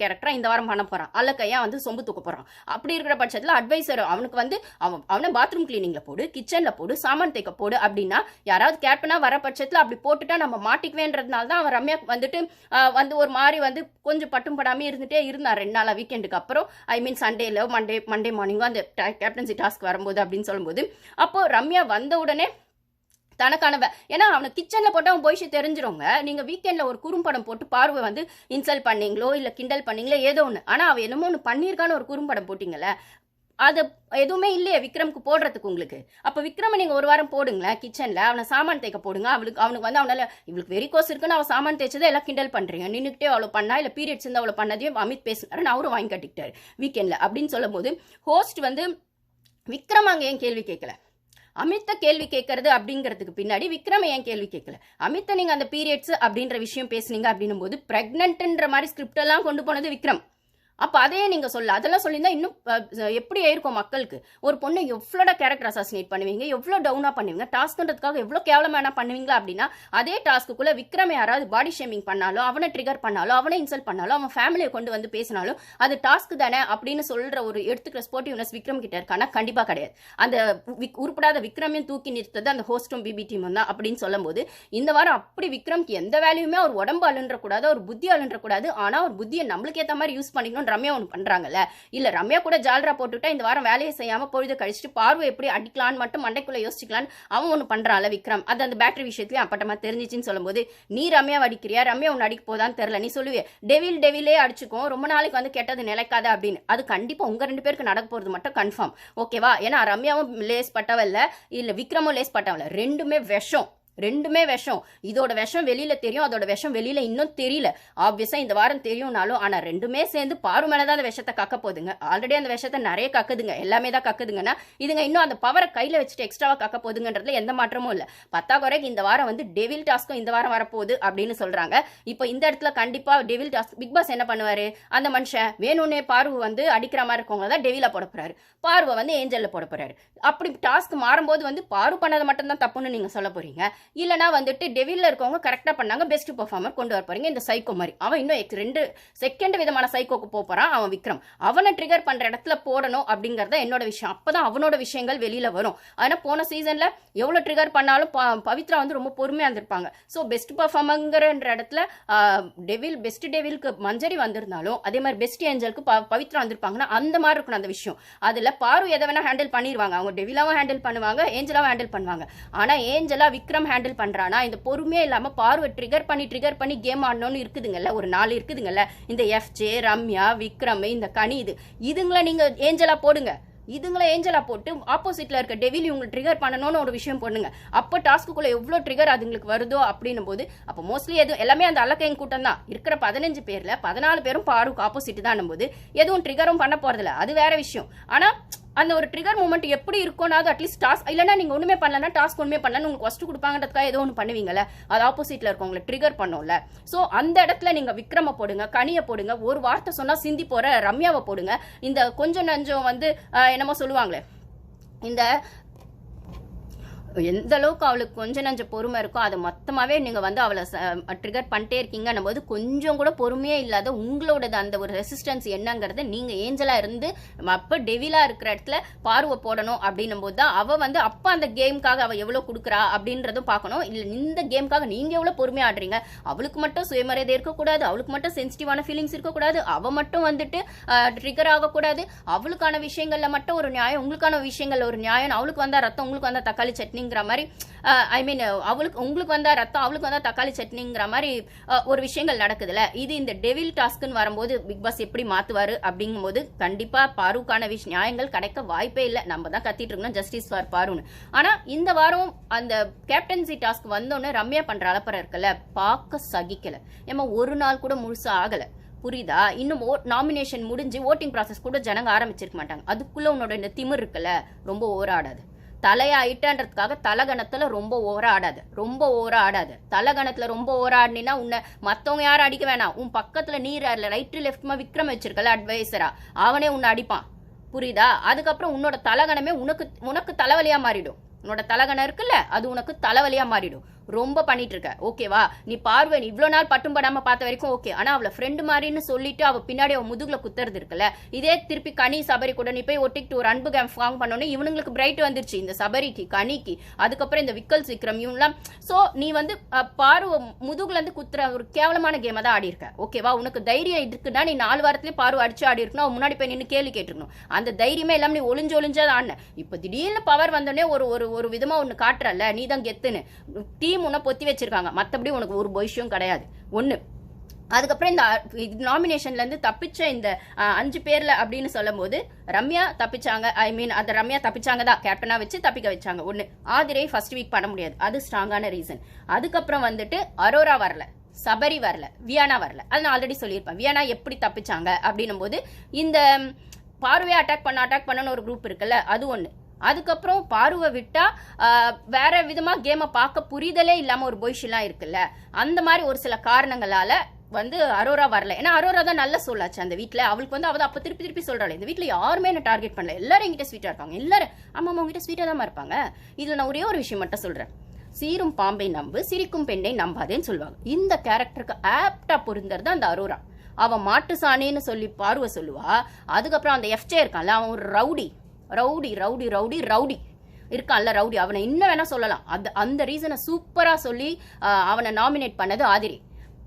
கேரக்டராக இந்த வாரம் பண்ண போகிறான் அல்ல வந்து சொம்பு தூக்க போகிறான் அப்படி இருக்கிற பட்சத்தில் அட்வைசர் அவனுக்கு வந்து அவன் அவனை பாத்ரூம் கிளீனிங்கில் போடு கிச்சனில் போடு சாமான் தேக்க போடு அப்படின்னா யாராவது கேப்டனாக வர பட்சத்தில் அப்படி போட்டுட்டா நம்ம மாட்டிக்குவேன்றதுனால தான் அவன் ரம்யா வந்துட்டு வந்து ஒரு மாதிரி வந்து கொஞ்சம் பட்டும் படாமல் இருந்துகிட்டே இருந்தான் ரெண்டு நாளாக வீக்கெண்டுக்கு அப்புறம். ஐ மீன் சண்டேல மண்டே மண்டே மார்னிங்கோ அந்த கேப்டன்சி டாஸ்க் வரும்போது அப்படின்னு சொல்லும்போது அப்போது ரம்யா வந்த உடனே தனக்கான ஏன்னா அவனை கிச்சனில் போட்டு அவன் போயிச்சு தெரிஞ்சிருங்க நீங்கள் வீக்கெண்டில் ஒரு குறும்படம் போட்டு பார்வை வந்து இன்சல்ட் பண்ணீங்களோ இல்லை கிண்டல் பண்ணீங்களோ ஏதோ ஒன்று ஆனால் அவன் என்னமோ ஒன்று பண்ணியிருக்கான்னு ஒரு குறும்படம் போட்டிங்களே அது எதுவுமே இல்லையே விக்ரமுக்கு போடுறதுக்கு உங்களுக்கு. அப்போ விக்ரம நீங்கள் ஒரு வாரம் போடுங்களேன் கிச்சனில் அவனை சாமான் தேய்க்க போடுங்க. அவளுக்கு அவனுக்கு வந்து அவனால் இவளுக்கு வெறிக்கோஸ் இருக்குன்னு அவன் சாமான் தேய்ச்சதை எல்லாம் கிண்டல் பண்ணுறீங்க நின்றுக்கிட்டே அவ்வளோ பண்ணா இல்லை பீரியட்ஸ் இருந்து அவ்வளோ பண்ணதையும் அமித் பேசினாருன்னு அவரும் வாங்கி கட்டிக்கிட்டாரு வீக்கெண்டில் அப்படின்னு சொல்லும்போது ஹோஸ்ட் வந்து விக்ரம் அங்கே ஏன் கேள்வி கேட்கல? அமித்த கேள்வி கேட்கறது அப்படிங்கிறதுக்கு பின்னாடி விக்ரம ஏன் கேள்வி கேட்கல? அமித்த நீங்க அந்த பீரியட்ஸ் அப்படின்ற விஷயம் பேசுனீங்க அப்படின்னும் போது பிரெக்னன்ட்ன்ற மாதிரி ஸ்கிரிப்ட் எல்லாம் கொண்டு போனது விக்ரம். அப்போ அதையே நீங்கள் சொல்ல. அதெல்லாம் சொல்லியிருந்தா இன்னும் எப்படி ஆயிருக்கும் மக்களுக்கு? ஒரு பொண்ணை எவ்வளோட கேரக்டர் அசாசினேட் பண்ணுவீங்க? எவ்வளோ டவுனாக பண்ணுவீங்க? டாஸ்க்குன்றதுக்காக எவ்வளோ கேவலமான பண்ணுவீங்களா அப்படின்னா அதே டாஸ்க்குள்ளே விக்ரம் யாராவது பாடி ஷேமிங் பண்ணாலும் அவனை ட்ரிகர் பண்ணாலும் அவனை இன்சல்ட் பண்ணாலும் அவன் ஃபேமிலியை கொண்டு வந்து பேசினாலும் அது டாஸ்க் தானே அப்படின்னு சொல்கிற ஒரு எடுத்துக்கிற ஸ்போர்ட்டிவ்னஸ் விக்ரம் கிட்ட இருக்கானா கண்டிப்பாக கிடையாது. அந்த விக்- உருப்படாத விக்ரமையும் தூக்கி நிறுத்தது அந்த ஹோஸ்டும் பிபி டீமும் தான் அப்படின்னு சொல்லும்போது இந்த வாரம் அப்படி விக்ரம்க்கு எந்த வேலையுமே அவர் உடம்பு அழுன்ற கூடாது அவர் புத்தி அழுன்ற கூடாது ஆனால் அவர் புத்தியை நம்மளுக்கு ஏற்ற மாதிரி யூஸ் பண்ணிக்கணும் ரம்யா ஒன்று பண்ணுறாங்கல்ல இல்லை ரம்யா கூட ஜால்ரா போட்டுவிட்டா இந்த வாரம் வேலையை செய்யாமல் பொழுது கழிச்சிட்டு பார்வை எப்படி அடிக்கலான்னு மட்டும் மண்டைக்குள்ளே யோசிச்சிக்கலான்னு அவன் ஒன்று பண்ணுறான்ல விக்ரம். அது அந்த பேட்டரி விஷயத்துலேயும் அப்பட்டமாக தெரிஞ்சிச்சின்னு சொல்லும்போது நீ ரம்யா அடிக்கிறியா? ரம்யா ஒன்று அடிக்க போதான்னு தெரில நீ சொல்லுவே டெவில் டெவிலே அடிச்சுக்கும். ரொம்ப நாளைக்கு வந்து கெட்டது நிலைக்காத அப்படின்னு. அது கண்டிப்பாக உங்கள் ரெண்டு பேருக்கு நடக்க போகிறது மட்டும் கன்ஃபார்ம் ஓகேவா ஏன்னா ரம்யாவும் லேஸ் பட்டவ இல்லை இல்லை விக்ரமும் லேஸ் பட்டவல்ல ரெண்டுமே விஷம். ரெண்டுமே விஷம். இதோட விஷம் வெளியில தெரியும் அதோட விஷம் வெளியில இன்னும் தெரியல. ஆப்வியஸா இந்த வாரம் தெரியும்னாலும் ஆனா ரெண்டுமே சேர்ந்து பாரு மேலதான் அந்த விஷத்தை கக்க போகுதுங்க. ஆல்ரெடி அந்த விஷத்தை நிறைய கக்குதுங்க. எல்லாமே தான் கக்குதுங்கன்னா இதுங்க இன்னும் அந்த பவரை கையில வச்சுட்டு எக்ஸ்ட்ராவா கக்க போகுதுங்கன்றதுல எந்த மாற்றமும் இல்ல. பத்தாக்குறைக்கு இந்த வாரம் வந்து டெவில் டாஸ்க்கும் இந்த வாரம் வரப்போகுது அப்படின்னு சொல்றாங்க. இப்போ இந்த இடத்துல கண்டிப்பா டெவில் டாஸ்க் பிக் பாஸ் என்ன பண்ணுவாரு? அந்த மனுஷன் வேணும்னே பார்வை வந்து அடிக்கிற மாதிரி இருக்கவங்க தான் டெவில போட போறாரு. பார்வை வந்து ஏஞ்சல்ல போட போறாரு. அப்படி டாஸ்க் மாறும்போது வந்து பாரு மட்டும் மட்டும்தான் தப்புன்னு நீங்க சொல்ல போறீங்க. இல்லைனா வந்துட்டு டெவிலில் இருக்கவங்க கரெக்டாக பண்ணாங்க பெஸ்ட் பர்ஃபார்மர் கொண்டு வர போகிறீங்க இந்த சைக்கோ மாதிரி. அவன் இன்னும் ரெண்டு செகண்ட் விதமான சைக்கோக்கு போக போறான் அவன் விக்ரம். அவனை ட்ரிகர் பண்ணுற இடத்துல போடணும் அப்படிங்கிறத என்னோட விஷயம். அப்பதான் அவனோட விஷயங்கள் வெளியில் வரும். ஆனால் போன சீசனில் எவ்வளோ ட்ரிகர் பண்ணாலும் ப- பவித்ரா வந்து ரொம்ப பொறுமையாக இருந்திருப்பாங்க. ஸோ பெஸ்ட் பர்ஃபார்மங்கிற இடத்துல டெவில் பெஸ்ட் டெவிலுக்கு மஞ்சரி வந்திருந்தாலும் அதே மாதிரி பெஸ்ட் ஏஞ்சலுக்கு ப- பவித்ரா வந்திருப்பாங்கன்னா அந்த மாதிரி இருக்கணும் அந்த விஷயம். அதில் பாரு எதை வேணால் ஹேண்டில் பண்ணிடுவாங்க அவங்க டெவிலாவும் ஹேண்டில் பண்ணுவாங்க ஏஞ்சலாவும் ஹேண்டில் பண்ணுவாங்க. ஆனால் ஏஞ்சலா விக்ரம் ஹேண்டில் பண்ணுறானா இந்த பொறுமையே இல்லாமல் பார்வை ட்ரிகர் பண்ணி ட்ரிகர் பண்ணி கேம் ஆடணும்னு இருக்குதுங்கல்ல ஒரு நாலு இருக்குதுங்கல்ல. இந்த எஃப்ஜே ரம்யா விக்ரம் இந்த கனி இது. இதுங்களை நீங்கள் ஏஞ்சலாக போடுங்க. இதுங்களை ஏஞ்சலா போட்டு ஆப்போசிட்ல இருக்க டெவில் இவங்க ட்ரிகர் பண்ணணும்னு ஒரு விஷயம் பண்ணுங்க அப்போ டாஸ்க்குள்ளே எவ்வளோ ட்ரிகர் அதுங்களுக்கு வருதோ அப்படின்னும் போது அப்போ மோஸ்ட்லி எதுவும் எல்லாமே அந்த அல்லக்கையின் கூட்டம் தான். இருக்கிற பதினஞ்சு பேரில் பதினாலு பேரும் பாருக்கு ஆப்போசிட் தான் போது எதுவும் ட்ரிகரும் பண்ண போறதில்ல. அது வேற விஷயம். ஆனால் அந்த ஒரு ட்ரிகர் மூமெண்ட் எப்படி இருக்கோனாவது அட்லீஸ்ட் டாஸ்க் இல்லைன்னா நீங்கள் ஒன்றுமே பண்ணலன்னா டாஸ்க் ஒன்றுமே பண்ணலன்னு உங்களுக்கு ஃபஸ்ட்டு கொடுப்பாங்கன்றதுக்காக ஏதோ ஒன்று பண்ணுவீங்கல்ல? அது ஆப்போசிட்டில் இருக்கவங்களை ட்ரிகர் பண்ணும்ல. ஸோ அந்த இடத்துல நீங்கள் விக்ரம போடுங்க கனியை போடுங்க ஒரு வார்த்தை சொன்னால் சிந்தி போகிற ரம்யாவை போடுங்க. இந்த கொஞ்சம் நஞ்சம் வந்து என்னமோ சொல்லுவாங்களே. இந்த எந்த அளவுக்கு அவளுக்கு கொஞ்சம் நஞ்ச பொறுமை இருக்கோ அதை மொத்தமாகவே நீங்கள் வந்து அவளை ட்ரிகர் பண்ணிட்டே இருக்கீங்கன்னும் போது கொஞ்சம் கூட பொறுமையே இல்லாத உங்களோடது அந்த ஒரு ரெசிஸ்டன்ஸ் என்னங்கிறத நீங்கள் ஏஞ்சலாக இருந்து அப்போ டெவிலாக இருக்கிற இடத்துல பார்வை போடணும் அப்படின்னும் போது தான் அவள் வந்து அப்போ அந்த கேமுக்காக அவள் எவ்வளோ கொடுக்குறா அப்படின்றதும் பார்க்கணும். இல்லை இந்த கேமுக்காக நீங்கள் எவ்வளோ பொறுமையாக ஆடுறீங்க? அவளுக்கு மட்டும் சுயமரியாதை இருக்கக்கூடாது அவளுக்கு மட்டும் சென்சிட்டிவான ஃபீலிங்ஸ் இருக்கக்கூடாது அவள் மட்டும் வந்துட்டு ட்ரிகர் ஆகக்கூடாது. அவளுக்கான விஷயங்கள்ல மட்டும் ஒரு நியாயம் உங்களுக்கான விஷயங்கள்ல ஒரு நியாயம் அவளுக்கு வந்தா ரத்தம் உங்களுக்கு வந்தா தக்காளி சட்னி சட்னிங்கிற மாதிரி ஐ மீன் அவளுக்கு உங்களுக்கு வந்தா ரத்தம் அவளுக்கு வந்தா தக்காளி சட்னிங்கிற மாதிரி ஒரு விஷயங்கள் நடக்குதுல்ல. இது இந்த டெவில் டாஸ்க்குன்னு வரும்போது பிக் பாஸ் எப்படி மாத்துவாரு அப்படிங்கும்போது கண்டிப்பா பாருக்கான விஷ் நியாயங்கள் கிடைக்க வாய்ப்பே இல்லை. நம்ம தான் கத்திட்டு இருக்கணும் ஜஸ்டிஸ் ஃபார் பாருன்னு ஆனா இந்த வாரம் அந்த கேப்டன்சி டாஸ்க் வந்தோடனே ரம்யா பண்ற அலப்பறை இருக்குல்ல பார்க்க சகிக்கல. ஏமா ஒரு நாள் கூட முழுசா ஆகல. புரியுதா? இன்னும் நாமினேஷன் முடிஞ்சு ஓட்டிங் ப்ராசஸ் கூட ஜனங்க ஆரம்பிச்சிருக்க மாட்டாங்க. அதுக்குள்ள உன்னோட இந்த திமிர் இருக்குல்ல ரொம்ப ஓராடாது. தலையாயிட்டன்றதுக்காக தலகணத்தில் ரொம்ப ஓராடாது ரொம்ப ஓராடாது. ஆடாது ரொம்ப ஓராடினா உன்னை மற்றவங்க யாரும் அடிக்க வேணாம். உன் பக்கத்தில் நீர் ரைட்டு லெஃப்ட்மா விக்ரம் வச்சிருக்கல அட்வைசரா அவனே உன்னை அடிப்பான். புரியுதா? அதுக்கப்புறம் உன்னோட தலகணமே உனக்கு உனக்கு தலைவலியாக மாறிடும். உன்னோட தலகணம் இருக்குல்ல அது உனக்கு தலைவலியாக மாறிடும். ரொம்ப பண்ணிட்டு இருக்க ஓகேவா நீ பார்வை நீ இவ்வளோ நாள் பட்டும் படாமல் பார்த்த வரைக்கும் ஓகே ஆனால் அவளை ஃப்ரெண்டு மாதிரின்னு சொல்லிட்டு அவள் பின்னாடி அவள் முதுகில் குத்துறது இருக்குல்ல? இதே திருப்பி கனி சபரி கூட நீ போய் ஒட்டிக்கிட்டு ஒரு அன்பு கேம் ஃபார்ம் பண்ணோன்னே இவனுங்களுக்கு பிரைட் வந்துருச்சு. இந்த சபரிக்கு கனிக்கு. அதுக்கப்புறம் இந்த விக்கல் சீக்கிரம் இவங்களாம் ஸோ நீ வந்து பார்வை முதுகுலேருந்து குத்துற ஒரு கேவலமான கேமை தான் ஆடி இருக்க. ஓகேவா உனக்கு தைரியம் இருக்குன்னா நீ நாலு வாரத்துலேயே பார்வை அடிச்சு ஆடி இருக்கணும். அவன் முன்னாடி போய் நின்று கேள்வி கேட்டிருக்கணும். அந்த தைரியமே எல்லாம் நீ ஒளிஞ்சு ஒளிஞ்சா ஆடின. இப்போ திடீர்னு பவர் வந்தோடனே ஒரு ஒரு ஒரு விதமாக ஒன்று காட்டுறல்ல? நீ தான் கெத்துன்னு. டீம் உன்னை பொத்தி வச்சிருக்காங்க. மற்றபடி உனக்கு ஒரு பொய்ஷியும் கிடையாது. ஒன்று அதுக்கப்புறம் இந்த நாமினேஷன்லேருந்து தப்பிச்ச இந்த அஞ்சு பேரில் அப்படின்னு சொல்லும்போது ரம்யா தப்பிச்சாங்க. ஐ மீன் அந்த ரம்யா தப்பிச்சாங்க தான் கேப்டனாக வச்சு தப்பிக்க வச்சாங்க. ஒன்று ஆதிரை ஃபர்ஸ்ட் வீக் பண்ண முடியாது. அது ஸ்ட்ராங்கான ரீசன் அதுக்கப்புறம் வந்துட்டு அரோரா வரல. சபரி வரல. வியானா வரல. அது நான் ஆல்ரெடி சொல்லியிருப்பேன். வியானா எப்படி தப்பிச்சாங்க அப்படின்னும் போது இந்த பார்வையை அட்டாக் பண்ண அட்டாக் பண்ணன்னு ஒரு குரூப் இருக்குல்ல அது ஒன்று அதுக்கப்புறம் பார்வை விட்டால் வேற விதமாக கேமை பார்க்க புரிதலே இல்லாமல் ஒரு பொய்ஷெல்லாம் இருக்குல்ல? அந்த மாதிரி ஒரு சில காரணங்களால் வந்து அரோரா வரல. ஏன்னா அரோரா தான் நல்ல சொல்லாச்சு அந்த வீட்டில் அவளுக்கு வந்து அவள் அப்போ திருப்பி திருப்பி சொல்கிறாள் இந்த வீட்டில் யாருமே என்ன டார்கெட் பண்ணல. எல்லாரும் எங்கிட்ட ஸ்வீட்டாக இருக்காங்க எல்லாரும் அம்மா அம்மா உங்ககிட்ட ஸ்வீட்டாக தான் இருப்பாங்க. இதில் நான் ஒரே ஒரு விஷயம் மட்டும் சொல்கிறேன் சீரும் பாம்பை நம்பு சிரிக்கும் பெண்ணை நம்பாதேன்னு சொல்லுவாங்க. இந்த கேரக்டருக்கு ஆப்டா பொருந்தறது அந்த அரோரா. அவன் மாட்டு சாணின்னு சொல்லி பார்வை சொல்லுவா. அதுக்கப்புறம் அந்த எஃப்ஜே இருக்கான்ல அவன் ஒரு rowdy. Rowdy rowdy rowdy rowdy. இருக்கான்ல ரவுடி. அவனை இன்னும் வேணா சொல்லலாம். அந்த அந்த ரீசனை சூப்பராக சொல்லி அவனை நாமினேட் பண்ணது ஆதிரி.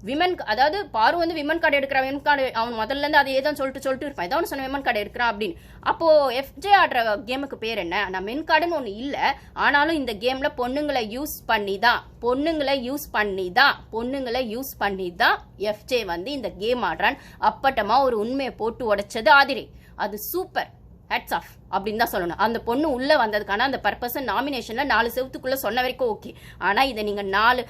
விமன் அதாவது பாரு வந்து விமன் கார்டு எடுக்கிறான். விமன் கார்டு அவன் முதல்ல இருந்து அதே தான் சொல்லிட்டு சொல்லிட்டு இருப்பான். ஏதோ ஒன்று சொன்ன விமன் கார்டு எடுக்கிறான் அப்படின்னு. அப்போ எஃப்ஜே ஆடுற கேமுக்கு பேர் என்ன? நான் மென் கார்டுன்னு ஒன்று இல்லை. ஆனாலும் இந்த கேம்ல பொண்ணுங்களை யூஸ் பண்ணி தான் பொண்ணுங்களை யூஸ் பண்ணி தான் பொண்ணுங்களை யூஸ் பண்ணி தான் எஃப்ஜே வந்து இந்த கேம் ஆடுறான். அப்பட்டமா ஒரு உண்மையை போட்டு உடைச்சது ஆதிரி. அது சூப்பர் ஹேட்ஸ் ஆஃப் அப்படின்னு தான் சொல்லணும். அந்த பொண்ணு உள்ளே வந்ததுக்கான அந்த பர்பஸை நாமினேஷனில் நாலு செவத்துக்குள்ளே சொன்ன வரைக்கும் ஓகே ஆனால் இதை நீங்கள் நாலு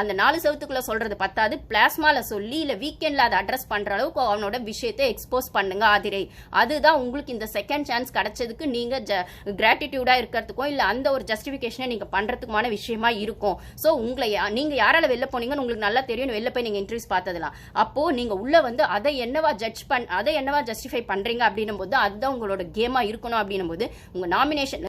அந்த நாலு செவத்துக்குள்ளே சொல்கிறது பத்தாது. பிளாஸ்மாவில் சொல்லி இல்லை வீக்கெண்டில் அதை அட்ரஸ் பண்ணுற அளவுக்கு அவனோட விஷயத்தை எக்ஸ்போஸ் பண்ணுங்க ஆதிரை. அதுதான் உங்களுக்கு இந்த செகண்ட் சான்ஸ் கிடைச்சதுக்கு ஜ க்ராட்டிடியூடாக இருக்கிறதுக்கும் இல்லை அந்த ஒரு ஜஸ்டிஃபிகேஷனை நீங்கள் பண்ணுறதுக்குமான விஷயமா இருக்கும். ஸோ உங்களை யா- நீங்க யாரால வெளில போனீங்கன்னு உங்களுக்கு நல்லா தெரியும். வெளில போய் நீங்கள் இன்ட்ரிவியூஸ் பார்த்ததெல்லாம் அப்போது நீங்கள் உள்ளே வந்து அதை என்னவா ஜட்ஜ் பண் அதை என்னவா ஜஸ்டிஃபை பண்ணுறீங்க அப்படின்னும் போது அதுதான் உங்களோட கேமாக இருக்கணும் அப்படின்னும் போது உங்க நாமினேஷன்